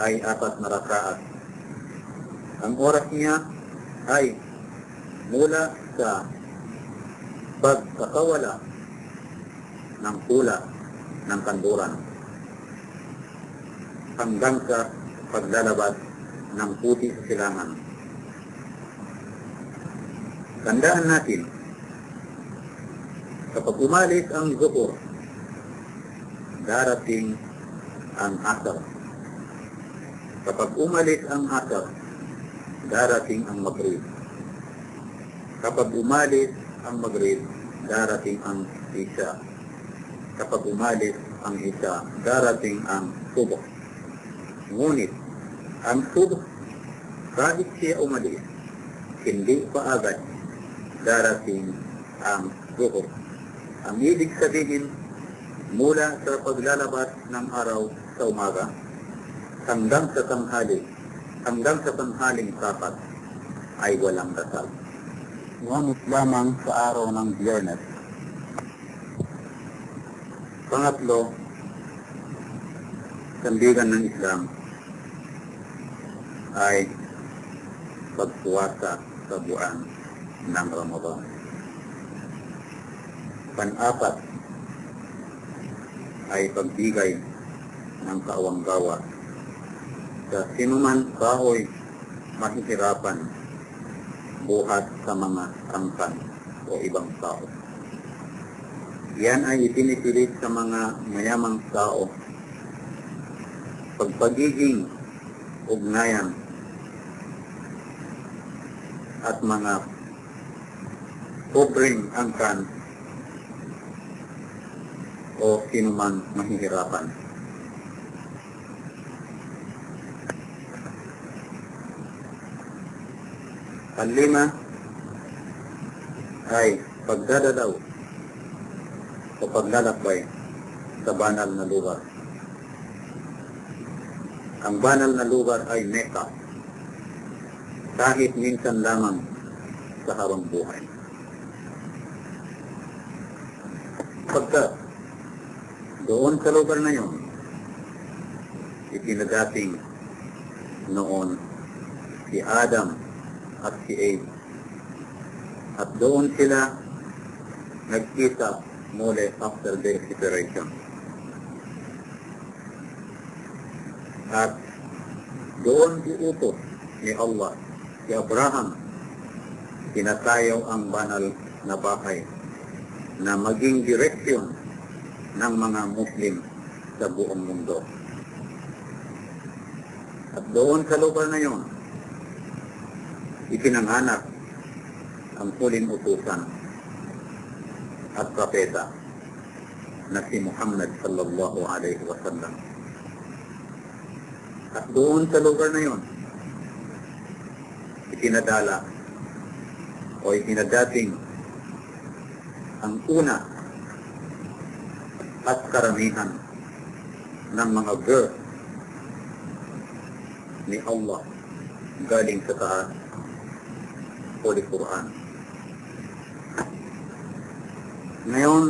ay apat na rakaat. Ang oras niya ay mula sa pagkakawala ng tula ng kanduran hanggang sa paglalabas ng puti sa silangan. Tandaan natin, kapag umalis ang zuhur, darating ang asar. Kapag umalis ang asar, darating ang maghrib. Kapag umalis ang maghrib, darating ang isya. Kapag umalis ang isya, darating ang subok. Ngunit, ang subok, kahit siya umalis, hindi pa agad darating ang zuhur. Ang ibig sabihin, mula sa paglalabas ng araw sa umaga, hanggang sa tanghali, hanggang sa tanghaling sapat, ay walang dasal. Ngunit lamang sa araw ng biyernes. Pangatlo, sandigan ng Islam ay pagpuwasa sa buwan ng Ramadan. Pan-apat ay pagbigay ng kaawang-gawa sa sinuman kahoy mahihirapan buhat sa mga angkan o ibang tao. Yan ay ipinipilit sa mga mayamang tao pagpagiging ugnayan at mga pobreng angkan o sinuman mahihirapan. Panlima ay pagdadadaw o paglalakbay sa banal na lugar. Ang banal na lugar ay Mecca, kahit minsan lamang sa habang buhay. Pagkat doon sa lugar na yun, itinadating noon si Adam at si Eve. At doon sila nagkita muli after their separation. At doon iutos ni Allah si Abraham tinatayaw ang banal na bahay na maging direksyon ng mga Muslim sa buong mundo. At doon sa lugar na yon, ipinanganak ang huling utusan at propeta na si Muhammad sallallahu alaihi wasallam. At doon sa lugar na yon, itinadala o itinadating ang una at karamihan ng mga verse ni Allah galing sa taas Holy Quran. Ngayon,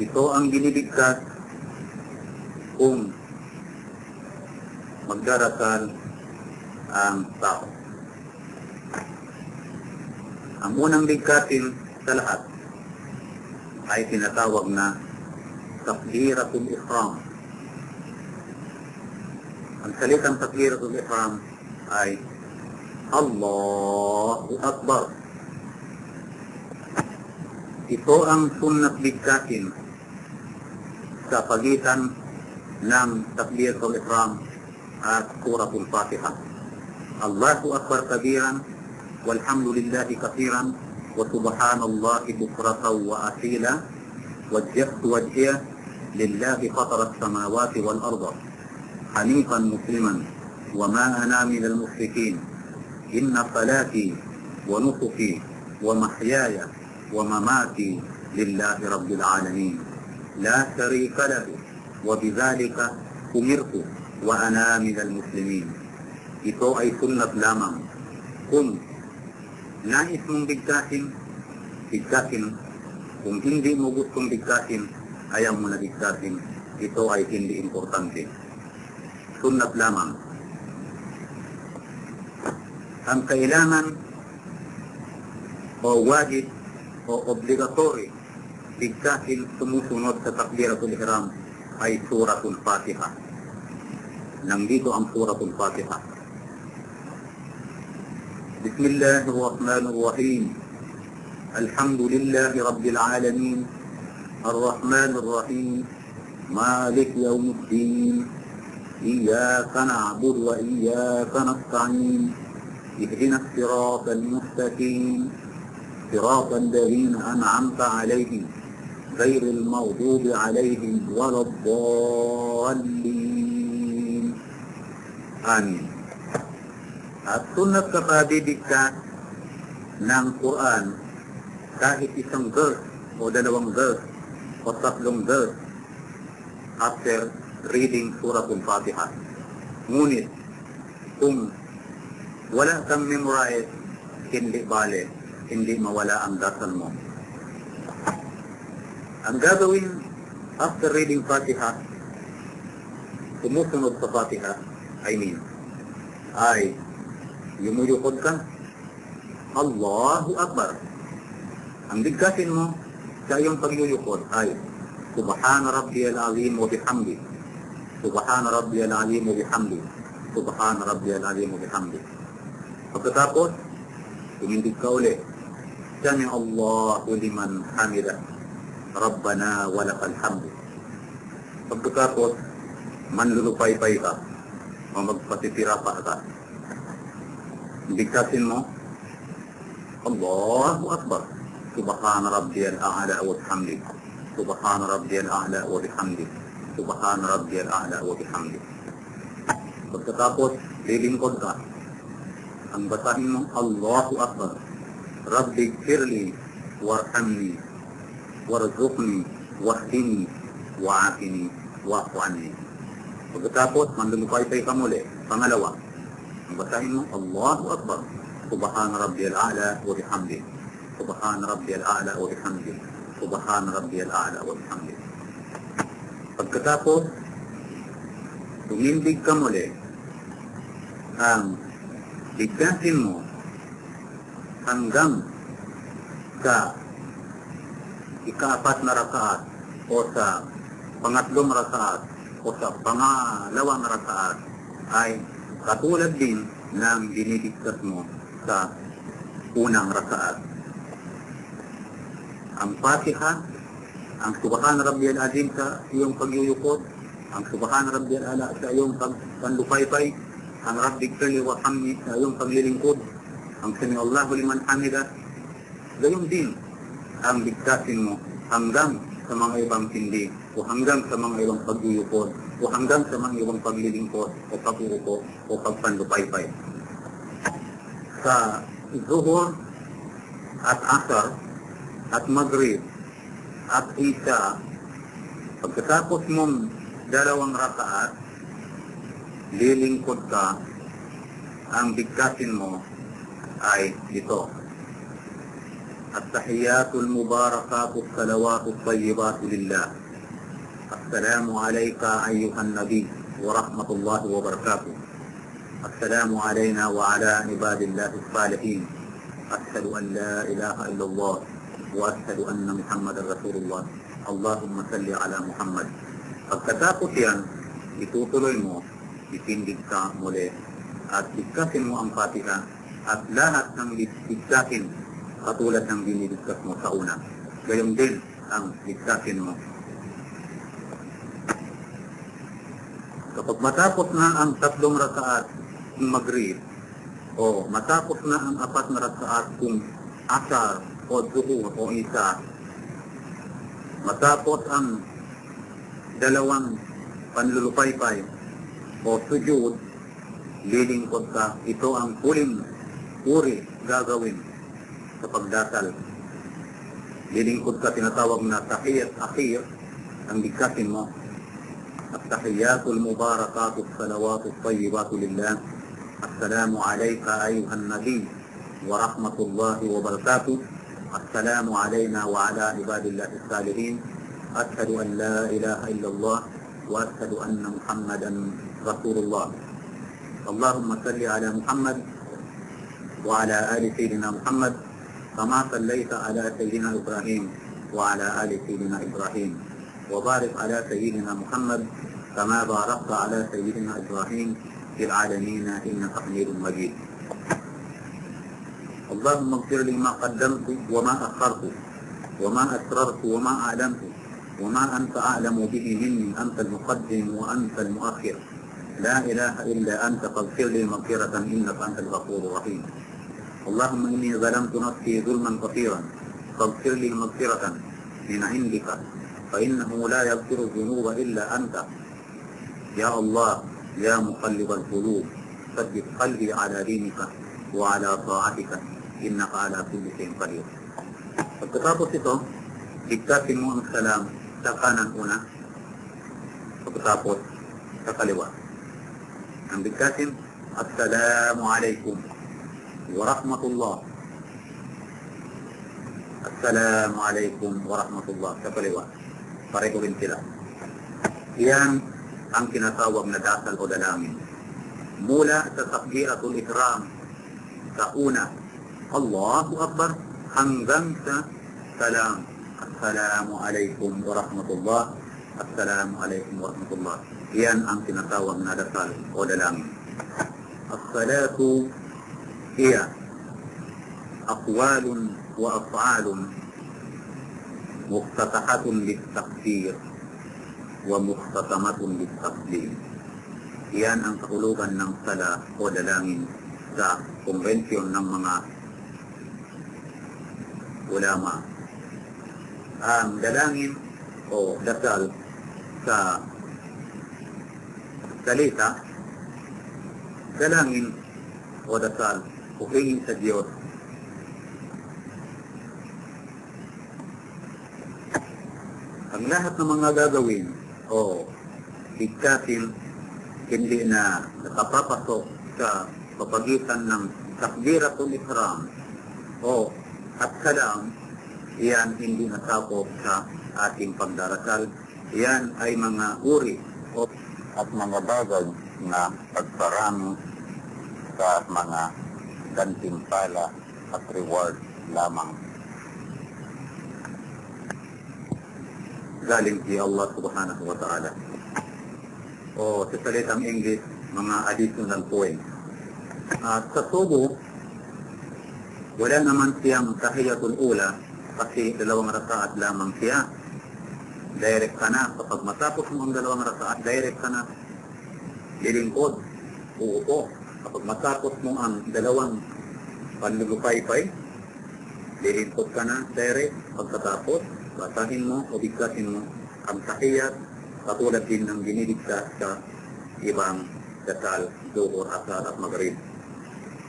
ito ang binibigkas kung magdarasal ang tao. Ang unang bigkasin sa lahat ay tinatawag na takbiratul ihram. Ang salitang takbiratul ihram ay Allahu Akbar. Ito ang sunnat bigkasin sa pagitan ng takbiratul ihram at suratul Fatiha. Allahu Akbar kabiran walhamdulillahi kathiran wa subhanallahi bukratan wa asila wajjahtu wajhiya lillahi fatara as-samawati wal arda hanifan musliman wa ma ana min al-mushrikin inna salati wa nusuki wa mahyaya wa mamati lillahi rabbil alamin la sharika lahu wa bidhalika umirtu wa ana min al-muslimin ito ay sunnat lamang kung nais mong bigkasin bigkasin kung hindi mo gustong bigkasin ayaw mo na bigkasin ito ay hindi importante. sunnat lamang. Ang kailangan o wajib o obligatory bigkasin sumusunod sa takbiratul ihram ay suratul fatiha. Nandito ang suratul fatiha. Bismillahirrahmanirrahim. Alhamdulillahi Rabbil Alamin. الرحمن الرحيم مالك يوم الدين إياك نعبد وإياك نستعين اهدنا الصراط المستقيم. صراط الذين أنعمت عليهم غير المغضوب عليهم ولا الضالين. آمين. السنة كفاديدك نعم قران kahit isang ذر o ذر verse ذر after reading Surah Al-Fatiha. Ngunit kung wala kang memorize, hindi bale, hindi mawala ang dasal mo. Ang gagawin after reading Fatiha, sumusunod sa Fatiha, I mean, ay yumuyukod ka, Allahu Akbar. Ang bigkasin mo sa iyong pagyuyukod ay Subhana Rabbiyal Azim wa bihamdi. Subhana Rabbiyal Azim wa bihamdi. Subhana Rabbiyal Waktu takut ingin dikaulih Sami Allahu liman hamidah Rabbana walakal hamdu Waktu takut manlulupai paika o magpatitirapak ka. Dikasih mo, Allahu Akbar. Subhan Rabbi al-A'la wa bihamdi. Subhan Rabbi al-A'la wa bihamdi. Subhan Rabbi al-A'la wa bihamdi. Pagkatapos, lilingkod kontak. Ang basahin mo, Allahu Akbar. Rabbi firli, warhamni, warzuqni, wahdini, wa'afini, wa'fu anni. Pagkatapos, manlulupay-pay ka muli. Pangalawa, ang basahin mo, Allahu Akbar. Subhana Rabbi al-A'la wa bihamdi. Subhana Rabbi al-A'la wa bihamdi. Subhana Rabbi al-A'la wa bihamdi. Pagkatapos, tumindig ka muli ang bigkasin mo hanggang sa ikaapat na rakaat o sa pangatlong rakaat o sa pangalawang rakaat ay katulad din ng dinidiktas mo sa unang rakaat. Ang Fatiha, ang Subhan Rabbiyal Azim sa iyong pagyuyukot, ang Subhan Rabbiyal Ala sa iyong pag ang Rabbik Kali wa Hamdi sa iyong paglilingkod, ang Sami Allahu liman hamida, gayon din ang bigkasin mo hanggang sa mga ibang hindi o hanggang sa mga ibang pagyuyukod o hanggang sa mga ibang paglilingkod o pag-uupo o pagpanlupaypay. Sa Zuhur at Asar at Maghrib at Isha, pagkatapos mong dalawang rakaat, lilingkod ka, ang bigkasin mo ay ito. التحيات المباركات الصلوات الطيبات لله السلام عليك أيها النبي ورحمة الله وبركاته السلام علينا وعلى عباد الله الصالحين أشهد أن لا إله إلا الله وأشهد أن محمدا رسول الله اللهم صل على محمد Pagkatapos yan, itutuloy mo, itindig ka muli, at bigkasin mo ang Fatiha, at lahat ng bigkasin katulad ng binibigkas mo sa una. Gayon din ang bigkasin mo. Kapag matapos na ang tatlong rakaat ng Maghrib, o matapos na ang apat na rakaat kung asar o zuhur o isa, matapos ang dalawang panlulupaypay o sujud, lilingkod ka, ito ang huling uri gagawin sa pagdasal. Lilingkod ka, tinatawag na tahiyat akhir, ang bigkasin mo. التحيات المباركات الصلوات الطيبات لله السلام عليك أيها النبي ورحمة الله وبركاته السلام علينا وعلى عباد الله الصالحين أشهد أن لا إله إلا الله وأشهد أن محمدا رسول الله اللهم صل على محمد وعلى آل سيدنا محمد كما صليت على سيدنا إبراهيم وعلى آل سيدنا إبراهيم وبارك على سيدنا محمد كما باركت على سيدنا إبراهيم في العالمين إنك حميد مجيد اللهم اغفر لي ما قدمت وما أخرت وما أسررت وما أعلمت وما أنت أعلم به مني أنت المقدم وأنت المؤخر لا إله إلا أنت فاغفر لي مغفرة إنك أنت الغفور الرحيم. اللهم إني ظلمت نفسي ظلما كثيرا فاغفر لي مغفرة من عندك فإنه لا يغفر الذنوب إلا أنت. يا الله يا مقلب القلوب ثبت قلبي على دينك وعلى طاعتك إنك على كل شيء قدير. mo ang salam sa kanan una, pagkatapos sa kaliwa. Ang diktasin, Assalamu alaikum wa rahmatullah. Assalamu alaikum wa rahmatullah sa kaliwa. Pareho rin sila. Yan ang tinatawag na dasal o dalangin. Mula sa takbiratul ikram sa una, Allahu Akbar, hanggang sa salam. Assalamu alaikum Yan ang tinatawag na dasal o dalangin. As-salatu hiya aqwalun wa af'alun muftatahatun lit-takbir wa muftatamatun lit-taslim. Yan ang kahulugan ng sala o dalangin sa konvensyon ng mga ulama. Ang dalangin o dasal sa salita, dalangin o dasal o hingin sa Diyos ang lahat ng mga gagawin o higkasin hindi na nakapapasok sa papagitan ng takbiratul ihram o at salam, iyan hindi nasakop sa ating pagdarasal. Iyan ay mga uri o at mga bagay na pagparami sa mga gantimpala at reward lamang. Galing kay Allah subhanahu wa ta'ala. O sa salitang English, mga additional points. At sa subo, wala naman siyang tahiyatul ula kasi dalawang rakaat lamang siya. Direct ka na. Kapag matapos mo ang dalawang rakaat, direct ka na. Lilingkod. Uupo. Kapag matapos mo ang dalawang panlulupay-pay, lilingkod ka na direct. Pagkatapos, basahin mo o bigkasin mo ang tahiyat katulad din ng dinidikta sa ibang dasal, duhur, asar at maghrib.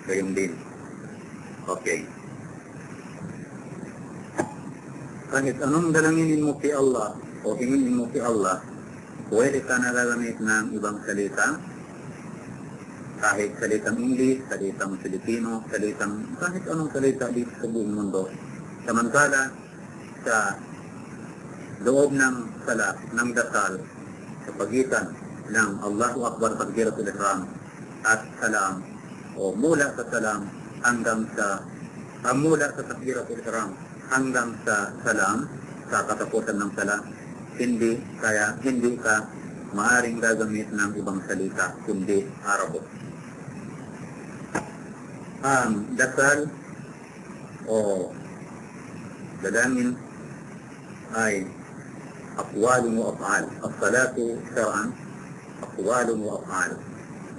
Gayon din. Okay. Kahit anong dalanginin mo kay Allah o hinginin mo kay Allah, pwede ka nagagamit ng ibang salita, kahit salitang English, salitang Filipino, salitang kahit anong salita dito sa buong mundo. Samantala, sa loob ng sala, ng dasal, sa pagitan ng Allahu Akbar Takbiratul Ihram at salam o mula sa salam hanggang sa uh, mula sa takbiratul ihram hanggang sa salam sa katapusan ng salam hindi kaya hindi ka maaring gagamit ng ibang salita kundi Arabo ang dasal o dalangin ay akwalun wa af'al. As-salatu shar'an akwalun wa af'al.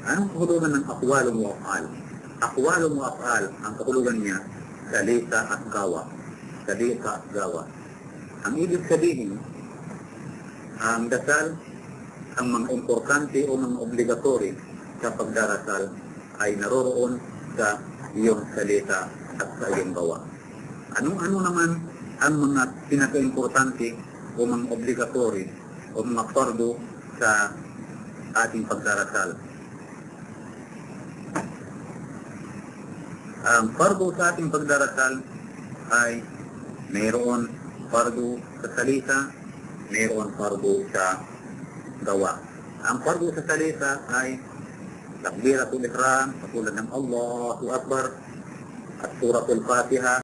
Anong kahulugan ng akwalun wa af'al. Akwalun wa af'al ang kahulugan niya salita at gawa. Salita at gawa. Ang ibig sabihin ang dasal ang mga importante o mga obligatory sa pagdarasal ay naroroon sa iyong salita at sa iyong gawa. Anong-ano naman ang mga pinaka-importante o mga obligatory o mga fardo sa ating pagdarasal. Ang fardo sa ating pagdarasal ay mayroon fardo sa salita, mayroon fardo sa ginagawa. Ang fardu sa salisa ay takbiratul ihram, katulad ng Allahu Akbar, at suratul Fatiha,